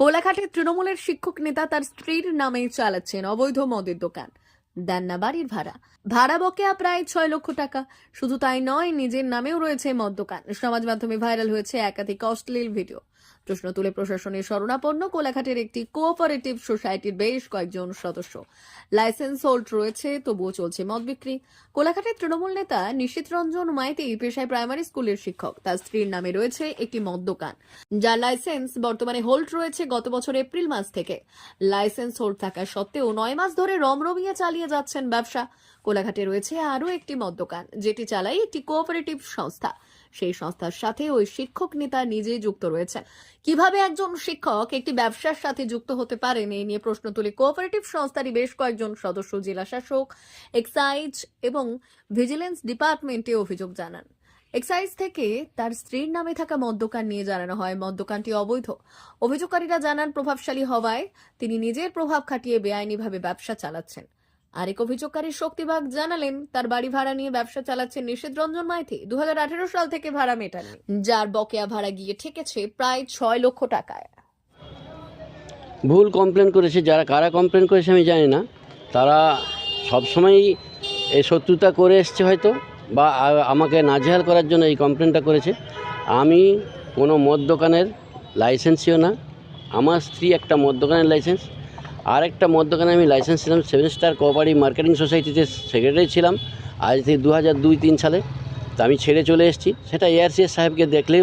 কোলাঘাটের তৃণমূলের শিক্ষক নেতা তার স্ত্রীর নামে চালাচ্ছেন অবৈধ মদের দোকান। দেন না বাড়ির ভাড়া। ভাড়া বকেয়া প্রায় ছয় লক্ষ টাকা। শুধু তাই নয়, নিজের নামেও রয়েছে মদ দোকান। সমাজ মাধ্যমে ভাইরাল হয়েছে একাধিক অশ্লীল ভিডিও। প্রশ্ন তুলে প্রশাসনের শরণাপন্ন। কোলাঘাটের একটি কোঅপারেটিভ সোসাইটির বেশ কয়েকজন সদস্য। লাইসেন্স হোল্ড রয়েছে, তবুও চলছে মদ বিক্রি। কোলাঘাটের তৃণমূল নেতা নিশীত রঞ্জন মাইতি পেশায় প্রাইমারি স্কুলের শিক্ষক। তার স্ত্রীর নামে রয়েছে একটি মদ দোকান। যার লাইসেন্স বর্তমানে হোল্ড রয়েছে গত বছর এপ্রিল মাস থেকে। লাইসেন্স হোল্ড থাকা সত্ত্বেও নয় মাস ধরে রমরমিয়ে চালিয়ে যাচ্ছেন ব্যবসা। কোলাঘাটে রয়েছে আরও একটি মদ দোকান যেটি চালায় একটি কোঅপারেটিভ সংস্থা। সেই সংস্থার সাথে ওই শিক্ষক নেতা নিজে যুক্ত রয়েছেন। কীভাবে একজন শিক্ষক একটি ব্যবসার সাথে যুক্ত হতে পারেন, এই নিয়ে প্রশ্ন তুলে কোঅপারেটিভ সংস্থারই বেশ কয়েকজন সদস্য, জেলা শাসক এক্সাইজ এবং ভিজিলেন্স ডিপার্টমেন্টে অভিযোগ জানান। এক্সাইজ থেকে তার স্ত্রীর নামে থাকা মদ দোকান নিয়ে জানানো হয়। মদ দোকানটি অবৈধ। অভিযোগকারীরা জানান, প্রভাবশালী হওয়ায় তিনি নিজের প্রভাব খাটিয়ে বেআইনিভাবে ব্যবসা চালাচ্ছেন। আরেক অভিযোগকারী শক্তিবাগ জানালেন, তার বাড়ি ভাড়া নিয়ে ব্যবসা চালাচ্ছেন নিষেধ রঞ্জন মাইতি দু হাজার আঠেরো সাল থেকে ভাড়া মেটাননি। যার বকেয়া ভাড়া গিয়ে ঠেকেছে প্রায় ছয় লক্ষ টাকায়। ভুল কমপ্লেন করেছে, যারা কারা কমপ্লেন করেছে আমি জানি না। তারা সবসময়ই এই শত্রুতা করে এসছে হয়তো, বা আমাকে নাজেহাল করার জন্য এই কমপ্লেনটা করেছে। আমি কোনো মদ দোকানের লাইসেন্সিও না। আমার স্ত্রী একটা মদ দোকানের লাইসেন্স আর একটা মদ আমি লাইসেন্স ছিলাম সেভেন স্টার কোঅপারেটিভ মার্কেটিং সোসাইটিতে সেক্রেটারি ছিলাম, আজ থেকে দু হাজার দুই তিন সালে। তা আমি ছেড়ে চলে এসেছি। সেটা এআরসিএস সাহেবকে দেখলেই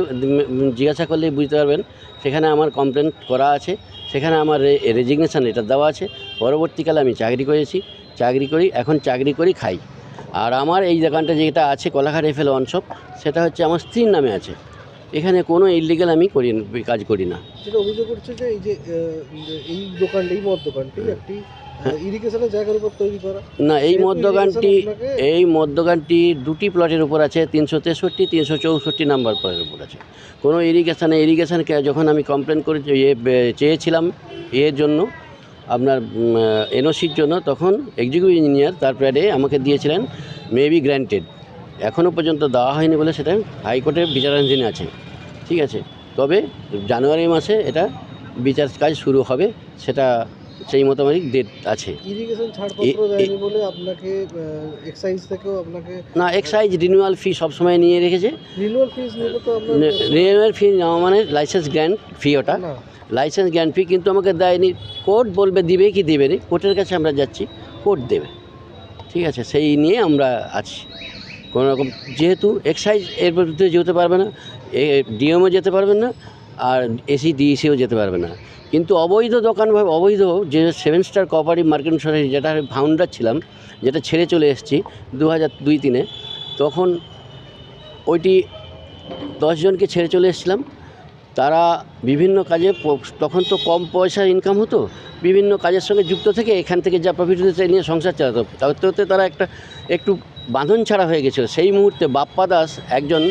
জিজ্ঞাসা করলেই বুঝতে পারবেন। সেখানে আমার কমপ্লেন করা আছে, সেখানে আমার রেজিগনেশন লেটার দেওয়া আছে। পরবর্তীকালে আমি চাকরি করেছি। চাকরি করি, এখন চাকরি করি, খাই। আর আমার এই দোকানটা যেটা আছে, কলাঘাট এফএল ওয়ানশপ সেটা হচ্ছে আমার স্ত্রীর নামে আছে। এখানে কোনো ইলিগাল আমি করি না- কাজ করি না। যেটা অভিযোগ করছে যে এই যে এই দোকানটা এই মদ দোকানটি একটি ইরিগেশনের জায়গার উপর তৈরি করা। না এই মদ দোকানটি এই মদ দোকানটি দুটি প্লটের উপর আছে তিনশো তেষট্টি তিনশো চৌষট্টি নাম্বার প্লটের উপর আছে। কোনো ইরিগেশনে ইরিগেশনকে যখন আমি কমপ্লেন করে চেয়েছিলাম এর জন্য আপনার এনওসির জন্য তখন এক্সিকিউটিভ ইঞ্জিনিয়ার তার প্যাডে আমাকে দিয়েছিলেন মেবি গ্র্যান্টেড এখনও পর্যন্ত দেওয়া হয়নি বলে সেটা হাইকোর্টের বিচারাধীন আছে। ঠিক আছে? তবে জানুয়ারি মাসে এটা বিচার কাজ শুরু হবে সেটা সেই মোটামুটি ডেট আছে। ইরিগেশন ছাড়পত্র দেয়নি বলে আপনাকে এক্সাইজ থেকেও আপনাকে না এক্সাইজ রিনিউয়াল ফি সবসময় নিয়ে রেখেছে। রিনিউয়াল ফিস নিলে তো রিনিউয়াল ফি নেওয়া মানে লাইসেন্স গ্র্যান্ড ফি ওটা। লাইসেন্স গ্র্যান্ড ফি কিন্তু আমাকে দেয়নি। কোর্ট বলবে দিবে কি দেবে নি কোর্টের কাছে আমরা যাচ্ছি কোর্ট দেবে। ঠিক আছে? সেই নিয়ে আমরা আছি। কোনো রকম যেহেতু এক্সাইজ এর বিরুদ্ধে যেতে পারবে না, এ ডিএমও যেতে পারবেন না, আর এসি ডিএসিও যেতে পারবে না। কিন্তু অবৈধ দোকান অবৈধ যে seven star cooperative marketing society যেটা আমি ফাউন্ডার ছিলাম, যেটা ছেড়ে চলে এসেছি দু হাজার দুই তিনে, তখন ওইটি দশজনকে ছেড়ে চলে এসেছিলাম। তারা বিভিন্ন কাজে তখন তো কম পয়সা ইনকাম হতো, বিভিন্ন কাজের সঙ্গে যুক্ত থেকে এখান থেকে যা প্রফিট হতো নিয়ে সংসার চালাতো। তাতে তারা একটা একটু বাঁধন ছাড়া হয়ে গেছিল। সেই মুহূর্তে বাপ্পা দাস একজন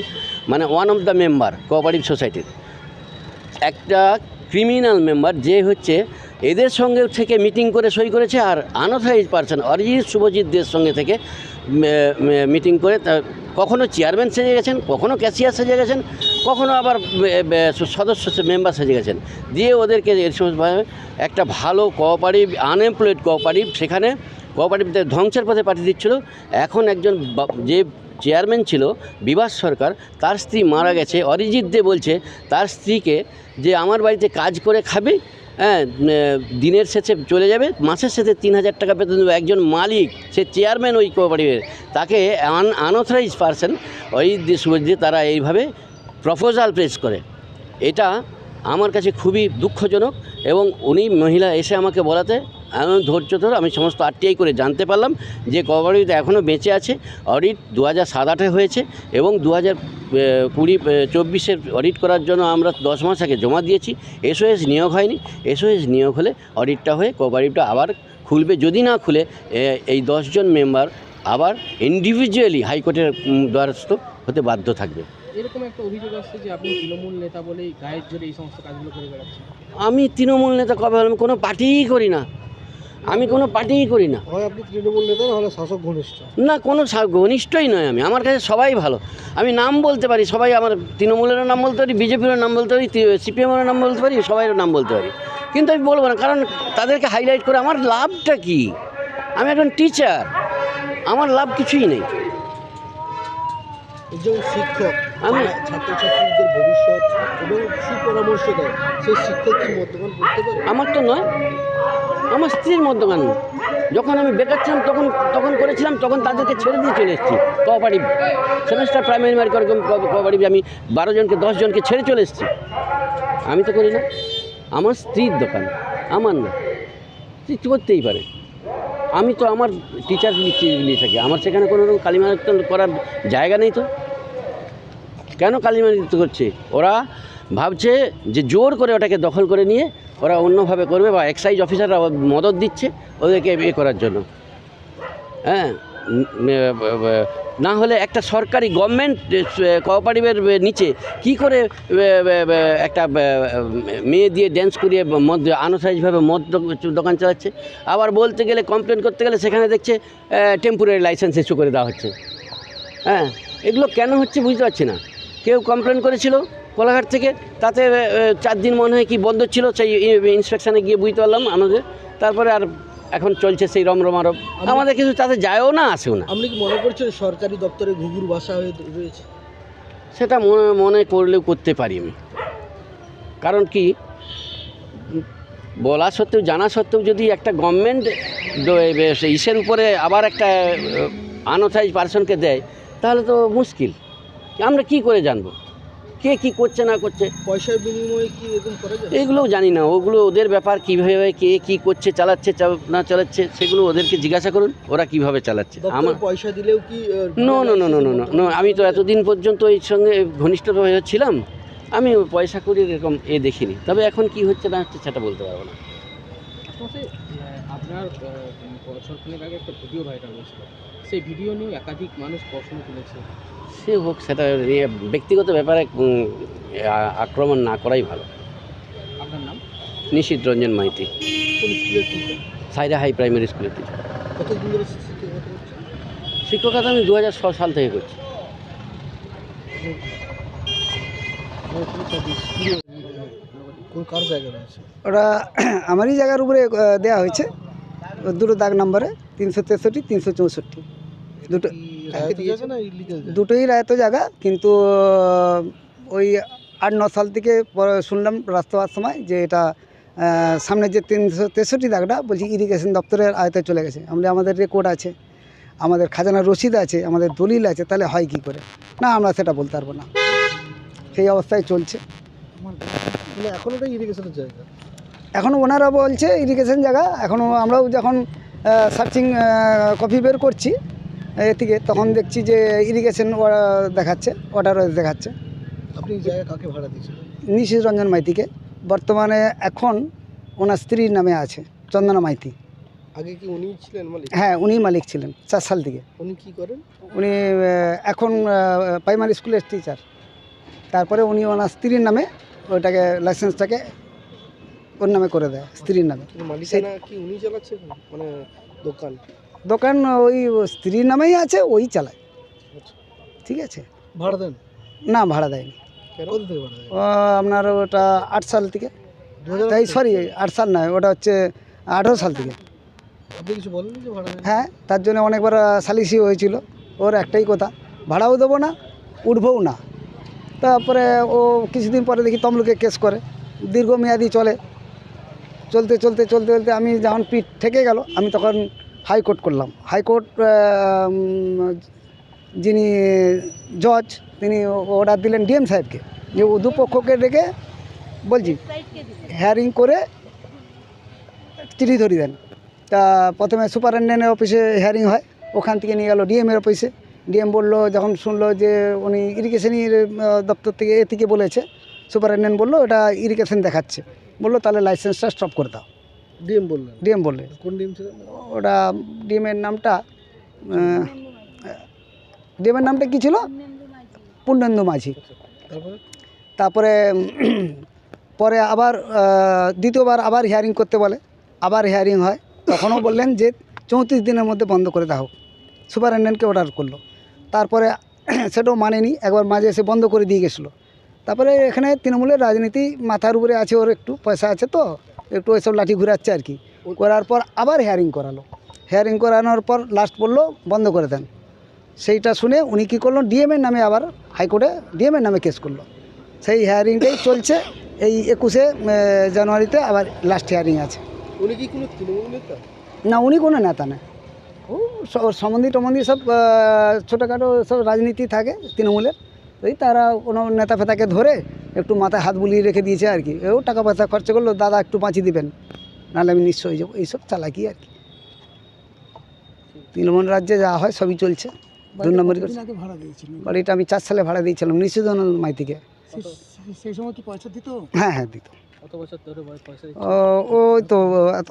মানে one of the member cooperative সোসাইটির একটা ক্রিমিনাল মেম্বার যে হচ্ছে এদের সঙ্গে থেকে মিটিং করে সই করেছে আর আনঅথরাইজ পারসন অরিজিৎ শুভজিৎদের সঙ্গে থেকে মিটিং করে কখনো চেয়ারম্যান সেজে গেছেন, কখনো ক্যাশিয়ার সেজে গেছেন, কখনো আবার সদস্য মেম্বার সেজে গেছেন। দিয়ে ওদেরকে এর সমস্তভাবে একটা ভালো কোঅপারেটিভ আনএমপ্লয়েড কোঅপারেটিভ সেখানে কোঅপারেটিভদের ধ্বংসের পথে পাঠিয়ে দিচ্ছিল। এখন একজন যে চেয়ারম্যান ছিল, বিভাস সরকার, তার স্ত্রী মারা গেছে। অরিজিৎ দে বলছে, তার স্ত্রীকে যে আমার বাড়িতে কাজ করে খাবে হ্যাঁ দিনের শেষে চলে যাবে, মাসের শেষে তিন হাজার টাকা বেতন দেবে একজন মালিক, সে চেয়ারম্যান ওই কোঅপারেটিভের। তাকে আন আনঅথরাইজ পারসন দে শুভজিৎ তারা এইভাবে প্রপোজাল প্রেস করে। এটা আমার কাছে খুবই দুঃখজনক এবং উনি মহিলা এসে আমাকে বলাতে আমি ধৈর্য ধরে আমি সমস্ত আরটিআই করে জানতে পারলাম যে কোঅপারেটিভ এখনও বেঁচে আছে। অডিট দু হাজার সাত আটে হয়েছে এবং দু হাজার কুড়ি চব্বিশের অডিট করার জন্য আমরা দশ মাস আগে জমা দিয়েছি। এসওএস নিয়োগ হয়নি। এসওএস নিয়োগ হলে অডিটটা হয়ে কোঅপারেটিভটা আবার খুলবে। যদি না খুলে এই দশজন মেম্বার আবার ইন্ডিভিজুয়ালি হাইকোর্টের দ্বারস্থ হতে বাধ্য থাকবে। এরকম একটা অভিযোগ আসছে যে আপনি তৃণমূল নেতা বলেই গায়ের জোরে এই সমস্ত কাজগুলো করে বেড়াচ্ছেন। আমি তৃণমূল নেতা কবে হলাম? কোনো পার্টিই করি না। আমি কোনো পার্টিই করি না। হয় আপনি তৃণমূল নেতা না শাসক ঘনিষ্ঠ? না কোনো ঘনিষ্ঠই নয় আমি। আমার কাছে সবাই ভালো। আমি নাম বলতে পারি সবাই আমার তৃণমূলেরও নাম বলতে পারি বিজেপিরও নাম বলতে পারি সিপিএমেরও নাম বলতে পারি সবাইয়ের নাম বলতে পারি। কিন্তু আমি বলব না কারণ তাদেরকে হাইলাইট করে আমার লাভটা কি? আমি একজন টিচার আমার লাভ কিছুই নেই। একজন শিক্ষক আমি- ছাত্রছাত্রীদের ভবিষ্যৎ এবং সুপরামর্শ দেয় সেই শিক্ষক কি মদ্যপান করতে পারে? আমার তো নয়। আমার স্ত্রীর মধ্যখান যখন আমি বেকার ছিলাম তখন তখন করেছিলাম, তখন তাদেরকে ছেড়ে দিয়ে চলে এসেছি। কোঅপারেটিভ সেমিস্টার, প্রাইমারি, মারি কোঅপারেটিভ আমি বারো জনকে, দশ জনকে ছেড়ে চলে এসেছি। আমি তো করি না। আমার স্ত্রীর দোকান। আমার না। স্ত্রী করতেই পারে। আমি তো আমার টিচার নিয়ে থাকি। আমার সেখানে কোনো রকম কালিমালিপ্ত করার জায়গা নেই তো। কেন কালিমালিপ্ত করছে? ওরা ভাবছে যে জোর করে ওটাকে দখল করে নিয়ে ওরা অন্যভাবে করবে বা এক্সাইজ অফিসাররা মদত দিচ্ছে ওদেরকে এ করার জন্য। হ্যাঁ? না হলে একটা সরকারি গভর্নমেন্ট কোঅপারেটিভের নিচে কি করে একটা মেয়ে দিয়ে ড্যান্স করিয়ে মদ আনসাইজভাবে মদ দোকান চালাচ্ছে, আবার বলতে গেলে কমপ্লেন করতে গেলে সেখানে দেখছে টেম্পোরারি লাইসেন্স ইস্যু করে দেওয়া হচ্ছে। হ্যাঁ? এগুলো কেন হচ্ছে বুঝতে পারছি না। কেউ কমপ্লেন করেছিল কোলাঘাট থেকে। তাতে চার দিন মনে হয় কি বন্ধ ছিল সেই ইন্সপেকশনে গিয়ে বুঝতে পারলাম আমাদের। তারপরে আর এখন চলছে সেই রমরমারব আমাদের কিছু তাতে যায়ও না আসেও না। আপনি কি মনে করছেন সরকারি দপ্তরে ঘুঘুর বাসা হয়ে রয়েছে? সেটা মনে মনে করলেও করতে পারি আমি। কারণ কি? বলা সত্ত্বেও জানা সত্ত্বেও যদি একটা গভর্নমেন্ট ইসের উপরে আবার একটা আনঅথরাইজ পার্সনকে দেয় তাহলে তো মুশকিল। আমরা কি করে জানব? কে কি করছে না করছে? পয়সার বিনিময়ে কি এরকম করা যায়? এগুলোও জানি না। ওগুলো ওদের ব্যাপার কীভাবে কে কি করছে চালাচ্ছে চা- না চালাচ্ছে সেগুলো ওদেরকে জিজ্ঞাসা করুন ওরা কীভাবে চালাচ্ছে। আমার পয়সা দিলেও কি no no no no no no আমি তো এতদিন পর্যন্ত এর সঙ্গে ঘনিষ্ঠভাবে ছিলাম। আমি পয়সা করি এরকম এ দেখিনি। তবে এখন কি হচ্ছে না হচ্ছে সেটা বলতে পারব না। আপনার বছর খানেক আগে একটা ভিডিও ভাইরাল হয়েছিল। সেই ভিডিও নিয়ে একাধিক মানুষ প্রশ্ন তুলেছে। সে হোক সেটা ব্যক্তিগত ব্যাপারে আক্রমণ না করাই ভালো। আপনার নাম? নিশীত রঞ্জন মাইতি। সাইরা হাই প্রাইমারি স্কুলের টিচার কতদিন ধরে শিক্ষকতা আমি দু হাজার সাল থেকে করছি। কোন কার ওটা আমারই জায়গার উপরে দেয়া হয়েছে। দুটো দাগ নম্বরে তিনশো তেষট্টি তিনশো চৌষট্টি। দুটো জায়গা দুটোই রায়ত জায়গা কিন্তু ওই আট ন সাল থেকে শুনলাম রাস্তা হওয়ার সময় যে এটা সামনে যে তিনশো তেষট্টি দাগটা বলছি ইরিগেশন দপ্তরের আয়তায় চলে গেছে। আমরা আমাদের রেকর্ড আছে আমাদের খাজানার রসিদ আছে আমাদের দলিল আছে তাহলে হয় কি করে? না আমরা সেটা বলতে পারব না। সেই অবস্থায় চলছে। মানে এখন ইরিগেশনের জায়গা? এখনও ওনারা বলছে ইরিগেশন জায়গা এখনও আমরাও যখন সার্চিং কপি বের করছি থেকে তখন দেখছি যে ইরিগেশন দেখাচ্ছে অর্ডার দেখাচ্ছে। আপনি জায়গা কাকে ভাড়া দিয়েছিলেন নিশিত রঞ্জন মাইতিকে। বর্তমানে এখন ওনার স্ত্রীর নামে আছে চন্দনা মাইতি। আগে কি উনি ছিলেন মালিক? হ্যাঁ উনি মালিক ছিলেন চার সাল থেকে। উনি কি করেন? উনি এখন প্রাইমারি স্কুলের টিচার তারপরে উনি ওনার স্ত্রীর নামে ওইটাকে লাইসেন্সটাকে ওর নামে করে দেয় স্ত্রীর নামে। মালিকানা কি উনি চালাচ্ছেন মানে দোকান? দোকান ওই স্ত্রীর নামেই আছে ওই চালায়। আচ্ছা। ঠিক আছে? ভাড়া দেন? না ভাড়া দেয়নি। আপনার ওটা আট সাল থেকে। তাই সরি আট সাল নয় ওটা হচ্ছে আঠেরো সাল থেকে। হ্যাঁ তার জন্য অনেকবার সালিসি হয়েছিল। ওর একটাই কথা ভাড়াও দেবো না উঠবও না। তারপরে ও কিছুদিন পরে দেখি তমলুকে কেস করে। দীর্ঘমেয়াদী চলে। চলতে চলতে চলতে চলতে আমি যখন পিঠ থেকে গেল আমি তখন হাইকোর্ট করলাম। হাইকোর্ট যিনি জজ, তিনি অর্ডার দিলেন ডিএম সাহেবকে। যে দুপক্ষকে ডেকে বলছি হেয়ারিং করে চিঠি ধরিয়ে দেন। তা প্রথমে সুপারিনটেন্ডেন্টের অফিসে হিয়ারিং হয়। ওখান থেকে নিয়ে গেল ডিএমের অফিসে ডিএম বলল, যখন শুনলো যে উনি ইরিগেশনের দপ্তর থেকে এ থেকে বলেছে সুপারিনটেন্ডেন্ট বলল এটা ইরিগেশন দেখাচ্ছে। বলল, তাহলে লাইসেন্সটা স্টপ করে দাও। ডিএম বললেন? ডিএম বললে। কোন ডিএম ছিলেন ওটা ডিএমের নামটা ডিএমের নামটা কী ছিল? পূর্ণেন্দু মাঝি। তারপরে? তারপরে পরে আবার দ্বিতীয়বার আবার হিয়ারিং করতে বলে আবার হিয়ারিং হয়। তখনও বললেন যে চৌত্রিশ দিনের মধ্যে বন্ধ করে দাও। সুপারিনটেন্ডেন্টকে অর্ডার করল। তারপরে সেটাও মানেনি একবার মাঝে এসে বন্ধ করে দিয়ে গেছিল। তারপরে এখানে তৃণমূলের রাজনীতি মাথার উপরে আছে ওর একটু পয়সা আছে তো। একটু ওইসব লাঠি ঘুরাচ্ছে আর কি। করার পর আবার হেয়ারিং করালো। হেয়ারিং করানোর পর লাস্ট বলল বন্ধ করে দেন। সেইটা শুনে উনি কী করল ডিএমের নামে আবার হাইকোর্টে ডিএমের নামে কেস করল। সেই হেয়ারিংটাই চলছে এই একুশে জানুয়ারিতে আবার লাস্ট হেয়ারিং আছে। উনি কি কোনো তৃণমূল নেতা? না উনি কোনো নেতা না। ও সম্বন্ধী টম্বন্ধী সব ছোটোখাটো সব রাজনীতি থাকে তৃণমূলের। ওই তারা কোনো নেতা ফেতাকে ধরে একটু মাথায় হাত বুলিয়ে রেখে দিয়েছে আর কি। ও টাকা পয়সা খরচা করল দাদা একটু বাঁচিয়ে দিবেন। নাহলে আমি নিশ্চয় হয়ে যাব। এইসব চালাকি আর কি। তৃণমূল রাজ্যে যা হয় সবই চলছে। দু দিয়েছিলেন বাড়িটা আমি চার সালে ভাড়া দিয়েছিলাম নিশিদানন্দ মাইতিকে সেই সময় কি পয়সা দিত? হ্যাঁ হ্যাঁ দিত। কত বছর ধরে বয়- পয়সা দিচ্ছে? ও ওই তো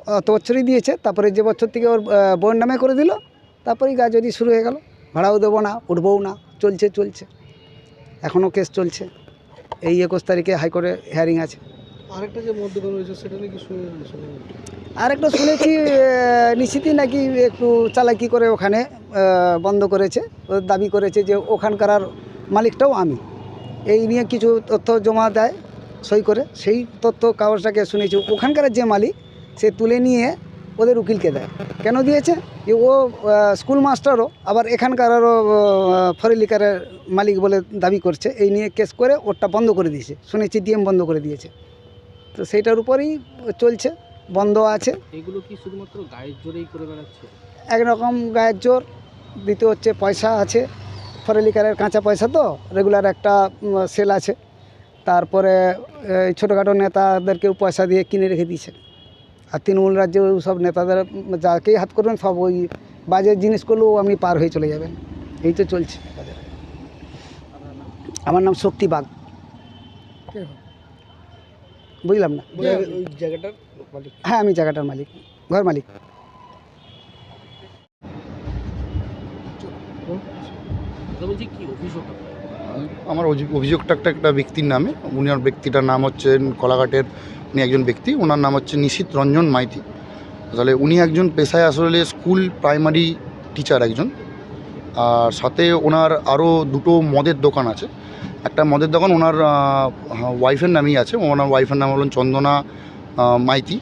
অত বছরই দিয়েছে। তারপরে যে বছর থেকে ওর বোন নামে করে দিল তারপরেই গা যদি শুরু হয়ে গেল। ভাড়াও দেবো না উঠবও না চলছে চলছে। এখনও কেস চলছে। এই একুশ তারিখে হাইকোর্টে হিয়ারিং আছে। আরেকটা যে মদ দোকান রয়েছে সেটা নাকি শুনে শুনে আর একটা শুনেছি নিশ্চিতই নাকি একটু চালাকি করে ওখানে বন্ধ করেছে। ও দাবি করেছে যে ওখানকার মালিকটাও আমি। এই নিয়ে কিছু তথ্য জমা দেয় সই করে। সেই তথ্য কাগজটাকে শুনেছি। ওখানকার যে মালিক সে তুলে নিয়ে ওদের উকিলকে দেয়। কেন দিয়েছে? যে ও স্কুল মাস্টারও আবার এখানকারও ফরেলিকারের মালিক বলে দাবি করছে। এই নিয়ে কেস করে ওরটা বন্ধ করে দিয়েছে। শুনেছি ডিএম বন্ধ করে দিয়েছে। তো সেইটার উপরেই চলছে বন্ধ আছে। এগুলো কি শুধুমাত্র গায়ের জোরেই করে বেড়াচ্ছে? একরকম গায়ের জোর দ্বিতীয় হচ্ছে পয়সা আছে। ফরেলিকারের কাঁচা পয়সা তো রেগুলার একটা সেল আছে। তারপরে এই ছোটোখাটো নেতাদেরকেও পয়সা দিয়ে কিনে রেখে দিয়েছে। আর তৃণমূল রাজ্যে ওই সব নেতাদের যাকেই হাত করবেন সব ওই বাজে জিনিসগুলো আপনি পার হয়ে চলে যাবেন। এই তো চলছে। আমার নাম শক্তি বাগ। বুঝলাম না। ওই জায়গাটার হ্যাঁ আমি জায়গাটার মালিক ঘর মালিক। আপনার? আমার অভিযোগটা একটা একটা ব্যক্তির নামে। উনার ব্যক্তিটার নাম হচ্ছেন কলাঘাটের উনি একজন ব্যক্তি, ওনার নাম হচ্ছে নিশিত রঞ্জন মাইতি। তাহলে উনি একজন পেশায় আসলে স্কুল প্রাইমারি টিচার একজন। আর সাথে ওনার আরও দুটো মদের দোকান আছে। একটা মদের দোকান ওনার ওয়াইফের নামেই আছে। ওনার ওয়াইফের নাম হলেন চন্দনা মাইতি।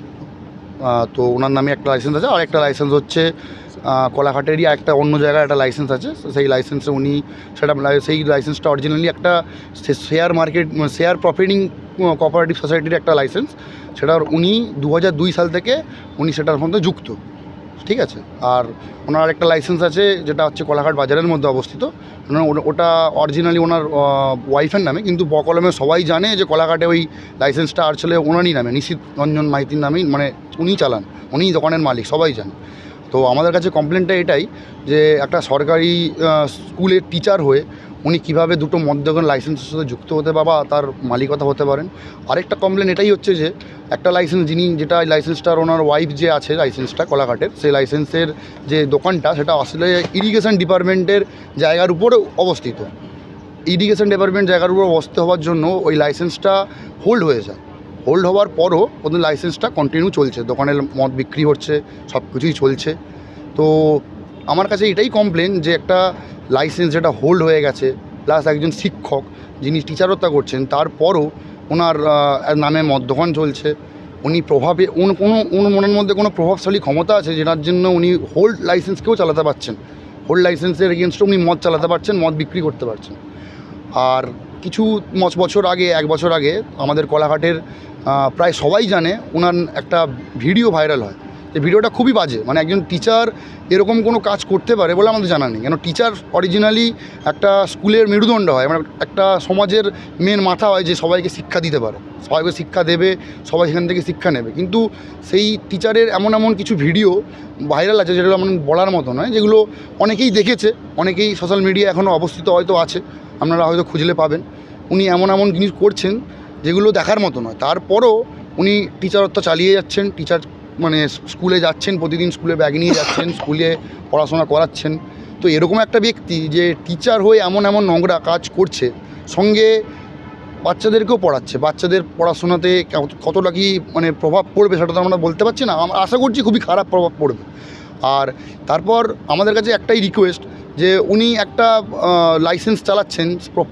তো ওনার নামে একটা লাইসেন্স আছে। আর একটা লাইসেন্স হচ্ছে কলাঘাটেরই একটা অন্য জায়গায় একটা লাইসেন্স আছে। সেই লাইসেন্সে উনি সেটা সেই লাইসেন্সটা অরিজিনালি একটা share market share profiting cooperative সোসাইটির একটা লাইসেন্স সেটার উনি দু সাল থেকে উনি সেটার মধ্যে যুক্ত। ঠিক আছে? আর ওনার একটা লাইসেন্স আছে যেটা হচ্ছে কোলাঘাট বাজারের মধ্যে অবস্থিত। ওটা- ওটা অরিজিনালি ওনার ওয়াইফের নামে, কিন্তু বকলমে সবাই জানে যে কোলাঘাটে ওই লাইসেন্সটা আসলে ওনারই নামে, নিশীত রঞ্জন মাইতির নামেই মানে উনিই চালান, উনিই দোকানের মালিক, সবাই জানে। তো আমাদের কাছে কমপ্লেনটা এটাই যে একটা সরকারি স্কুলের টিচার হয়ে উনি কীভাবে দুটো মদ লাইসেন্সের সাথে যুক্ত হতে বাবা তার মালিকতা হতে পারেন। আরেকটা কমপ্লেন এটাই হচ্ছে যে, একটা লাইসেন্স যিনি, যেটা লাইসেন্সটার ওনার ওয়াইফ যে আছে লাইসেন্সটা কোলাঘাটের সেই লাইসেন্সের যে দোকানটা, সেটা আসলে ইরিগেশন ডিপার্টমেন্টের জায়গার উপরে অবস্থিত। ইরিগেশন ডিপার্টমেন্ট জায়গার উপর অবস্থিত হওয়ার জন্য ওই লাইসেন্সটা হোল্ড হয়ে যায়। হোল্ড হওয়ার পরও ওদের লাইসেন্সটা কন্টিনিউ চলছে। দোকানের মদ বিক্রি হচ্ছে সব কিছুই চলছে। তো আমার কাছে এটাই কমপ্লেন যে একটা লাইসেন্স যেটা হোল্ড হয়ে গেছে প্লাস একজন শিক্ষক যিনি টিচারত্বা করছেন, তারপরও ওনার নামে মদ দোকান চলছে। উনি প্রভাবে, উন- কোনো মনের মধ্যে কোনো প্রভাবশালী ক্ষমতা আছে যেটার জন্য উনি হোল্ড লাইসেন্সকেও চালাতে পারছেন। হোল্ড লাইসেন্সের এগেনস্টে উনি মদ চালাতে পারছেন, মদ বিক্রি করতে পারছেন। আর কিছু বছর আগে, এক বছর আগে আমাদের কোলাঘাটের প্রায় সবাই জানে ওনার একটা ভিডিও ভাইরাল হয়। যে ভিডিওটা খুবই বাজে মানে একজন টিচার এরকম কোনো কাজ করতে পারে বলে আমাদের জানা নেই। কেন টিচার অরিজিনালি একটা স্কুলের মেরুদণ্ড হয় মানে একটা সমাজের মেন মাথা হয় যে সবাইকে শিক্ষা দিতে পারে। সবাইকে শিক্ষা দেবে, সবাই সেখান থেকে শিক্ষা নেবে। কিন্তু সেই টিচারের এমন এমন কিছু ভিডিও ভাইরাল আছে যেগুলো আমার বলার মতো নয়, যেগুলো অনেকেই দেখেছে, অনেকেই সোশ্যাল মিডিয়া এখনও অবস্থিত হয়তো আছে। আপনারা হয়তো খুঁজলে পাবেন। উনি এমন এমন জিনিস করছেন যেগুলো দেখার মতো নয়। তারপরও উনি টিচারত্ব চালিয়ে যাচ্ছেন টিচার মানে স্কুলে যাচ্ছেন, প্রতিদিন স্কুলে ব্যাগ নিয়ে যাচ্ছেন স্কুলে পড়াশোনা করাচ্ছেন। তো এরকম একটা ব্যক্তি যে টিচার হয়ে এমন এমন নোংরা কাজ করছে, সঙ্গে বাচ্চাদেরকেও পড়াচ্ছে, বাচ্চাদের পড়াশোনাতে কতটা কি মানে প্রভাব পড়বে সেটা তো আমরা বলতে পারছি না। আশা করছি খুবই খারাপ প্রভাব পড়বে। আর তারপর আমাদের কাছে একটাই রিকোয়েস্ট যে উনি একটা লাইসেন্স চালাচ্ছেন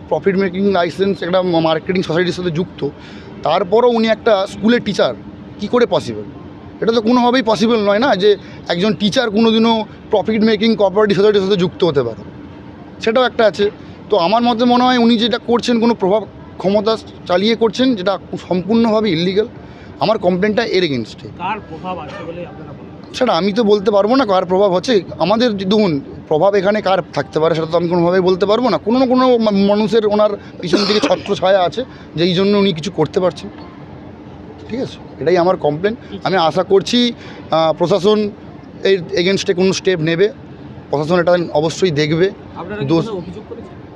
প্রফিট মেকিং লাইসেন্স একটা মার্কেটিং সোসাইটির সাথে যুক্ত। তারপরও উনি একটা স্কুলের টিচার কি করে পসিবল এটা তো কোনোভাবেই পসিবল নয় না যে একজন টিচার কোনোদিনও প্রফিট মেকিং কোঅপারেটিভ সোসাইটির সাথে যুক্ত হতে পারে। সেটাও একটা আছে। তো আমার মতে মনে হয় উনি যেটা করছেন কোনো প্রভাব ক্ষমতা চালিয়ে করছেন যেটা সম্পূর্ণভাবে ইলিগাল আমার কমপ্লেনটা এর এগেনস্টে সেটা আমি তো বলতে পারব না কার প্রভাব হচ্ছে আমাদের দেখুন প্রভাব এখানে কার থাকতে পারে সেটা তো আমি কোনোভাবেই বলতে পারব না। কোনো না কোনো মানুষের ওনার পিছন দিকে ছত্র ছায়া আছে যেই জন্য উনি কিছু করতে পারছেন। ঠিক আছে? এটাই আমার কমপ্লেন আমি আশা করছি প্রশাসন এর এগেনস্টে কোনো স্টেপ নেবে। প্রশাসন এটা অবশ্যই দেখবে। দোষ-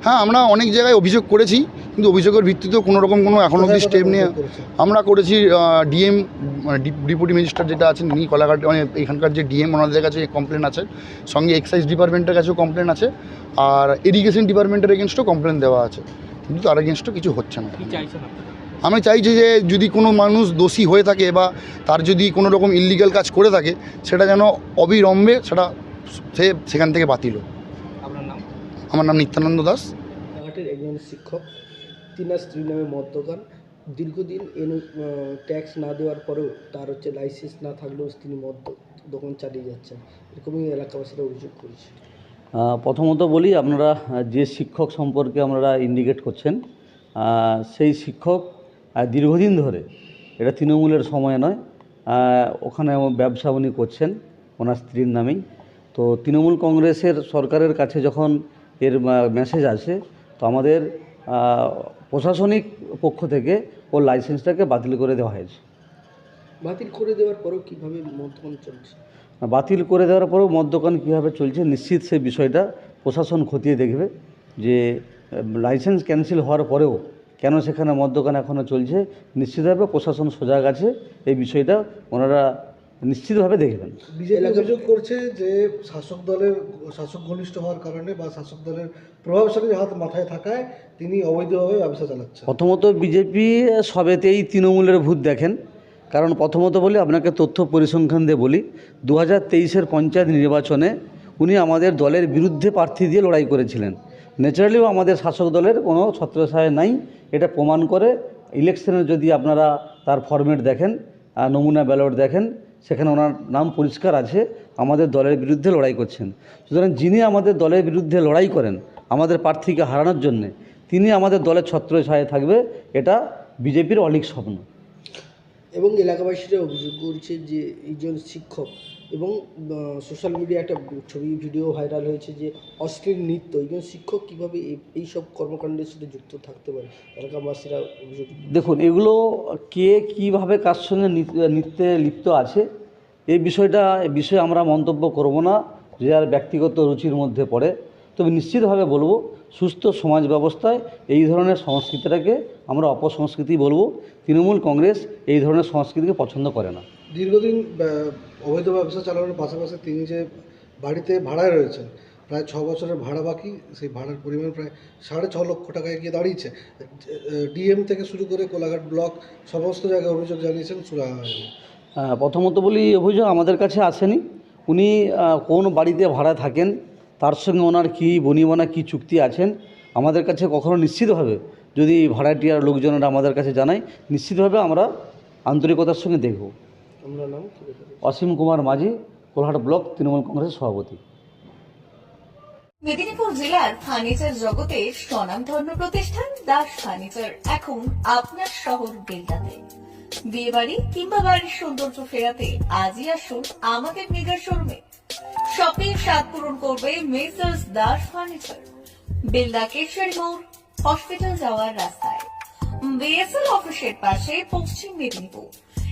হ্যাঁ আমরা অনেক জায়গায় অভিযোগ করেছি কিন্তু অভিযোগের ভিত্তিতেও কোনো রকম কোনো এখন অবধি স্টেপ নিয়ে আমরা করেছি ডিএম মানে ডিপুটি ম্যাজিস্ট্রেট যেটা আছেন তিনি কলাঘাট মানে এখানকার যে ডিএম ওনাদের কাছে কমপ্লেন আছে সঙ্গে এক্সাইজ ডিপার্টমেন্টের কাছেও কমপ্লেন আছে আর ইরিগেশন ডিপার্টমেন্টের এগেনস্টও কমপ্লেন দেওয়া আছে কিন্তু তার এগেনস্টও কিছু হচ্ছে না। আমি চাইছি যে যদি কোনো মানুষ দোষী হয়ে থাকে বা তার যদি কোনো রকম ইলিগাল কাজ করে থাকে সেটা যেন অবিলম্বে সেটা সে সেখান থেকে বাতিল হোক। আমার নাম নিত্যানন্দ দাস। রানাঘাটের একজন শিক্ষক তিনার স্ত্রী নামে মদ দোকান দীর্ঘদিন এন ট্যাক্স না দেওয়ার পরেও তার হচ্ছে লাইসেন্স না থাকলেও তিনি মদ দোকান চালিয়ে যাচ্ছেন। এরকমই এলাকাবাসীরা অভিযোগ করেছে। প্রথমত বলি আপনারা যে শিক্ষক সম্পর্কে আপনারা ইন্ডিকেট করছেন সেই শিক্ষক দীর্ঘদিন ধরে এটা তৃণমূলের সময় নয় ওখানে ব্যবসা উনি করছেন ওনার স্ত্রীর নামেই। তো তৃণমূল কংগ্রেসের সরকারের কাছে যখন এর মেসেজ আসে। তো আমাদের প্রশাসনিক পক্ষ থেকে ওর লাইসেন্সটাকে বাতিল করে দেওয়া হয়েছে। বাতিল করে দেওয়ার পরেও কীভাবে মদ্যপান চলছে? বাতিল করে দেওয়ার পরেও মদ দোকান কীভাবে চলছে নিশ্চিত সেই বিষয়টা প্রশাসন খতিয়ে দেখবে যে লাইসেন্স ক্যান্সেল হওয়ার পরেও কেন সেখানে মদ দোকান এখনও চলছে। নিশ্চিতভাবে প্রশাসন সজাগ আছে। এই বিষয়টা ওনারা নিশ্চিতভাবে দেখবেন। বিজেপি অভিযোগ করছে যে শাসক দলের শাসক ঘনিষ্ঠ হওয়ার কারণে বা শাসক দলের প্রভাবশালী হাত মাথায় থাকায় তিনি অবৈধভাবে ব্যবসা চালাচ্ছেন। প্রথমত বিজেপি সবেতেই তৃণমূলের ভূত দেখেন। কারণ প্রথমত বলি আপনাকে তথ্য পরিসংখ্যান দিয়ে বলি দু হাজার তেইশের পঞ্চায়েত নির্বাচনে উনি আমাদের দলের বিরুদ্ধে প্রার্থী দিয়ে লড়াই করেছিলেন। ন্যাচারালিও আমাদের শাসক দলের কোনো ছত্রছায়া নাই। এটা প্রমাণ করে ইলেকশনের যদি আপনারা তার ফরম্যাট দেখেন নমুনা ব্যালট দেখেন সেখানে ওনার নাম পরিষ্কার আছে, আমাদের দলের বিরুদ্ধে লড়াই করছেন। সুতরাং যিনি আমাদের দলের বিরুদ্ধে লড়াই করেন, আমাদের প্রার্থীকে হারানোর জন্যে, তিনি আমাদের দলের ছত্র ছত্রছায়ায় থাকবে, এটা বিজেপির অলিক স্বপ্ন। এবং এলাকাবাসীরা অভিযোগ করছে যে একজন শিক্ষক এবং সোশ্যাল মিডিয়ায় একটা ছবি ভিডিও ভাইরাল হয়েছে যে অশ্লীল নৃত্য একজন শিক্ষক কীভাবে এই সব কর্মকাণ্ডের সাথে যুক্ত থাকতে পারে এলাকাবাসীরা অভিযোগ দেখুন, এগুলো কে কীভাবে কার সঙ্গে নৃত্য- লিপ্ত আছে এই বিষয়টা বিষয়ে আমরা মন্তব্য করব না, যে আর ব্যক্তিগত রুচির মধ্যে পড়ে। তবে নিশ্চিতভাবে বলব, সুস্থ সমাজ ব্যবস্থায় এই ধরনের সংস্কৃতিটাকে আমরা অপসংস্কৃতি বলব, তৃণমূল কংগ্রেস এই ধরনের সংস্কৃতিকে পছন্দ করে না। দীর্ঘদিন অবৈধ ব্যবসা চালানোর পাশাপাশি তিনি যে বাড়িতে ভাড়ায় রয়েছেন, প্রায় ছ বছরের ভাড়া বাকি, সেই ভাড়ার পরিমাণ প্রায় সাড়ে ছ লক্ষ টাকায় গিয়ে দাঁড়িয়েছে। ডিএম থেকে শুরু করে কোলাঘাট ব্লক সমস্ত জায়গায় অভিযোগ জানিয়েছেন সুরা প্রথমত বলি অভিযোগ আমাদের কাছে আসেনি। উনি কোন বাড়িতে ভাড়া থাকেন, তার সঙ্গে ওনার কী বনিবনা, কী চুক্তি আছেন, আমাদের কাছে কখনো নিশ্চিতভাবে, যদি ভাড়াটিয়ার লোকজনেরা আমাদের কাছে জানায়, নিশ্চিতভাবে আমরা আন্তরিকতার সঙ্গে দেখব। অসীম কুমার মাঝি কোলহাট ব্লক তৃণমূল কংগ্রেসের সভাপতি। মেদিনীপুর জেলার ফার্নিচার জগতে স্বনামধন্য প্রতিষ্ঠান দাস ফার্নিচার এখন আপনার শহর বেলদাতে বিয়ে বাড়ি কিংবা বাড়ির সৌন্দর্য ফেরাতে আজই আসুন আমাদের মেগা শোরুমে। শপিং স্বাদ পূরণ করবে মেসার্স দাস ফার্নিচার। বেলদা কেশারি মোড় হসপিটাল যাওয়ার রাস্তায়। বিএসএল অফিসের পাশে পশ্চিম মেদিনীপুর।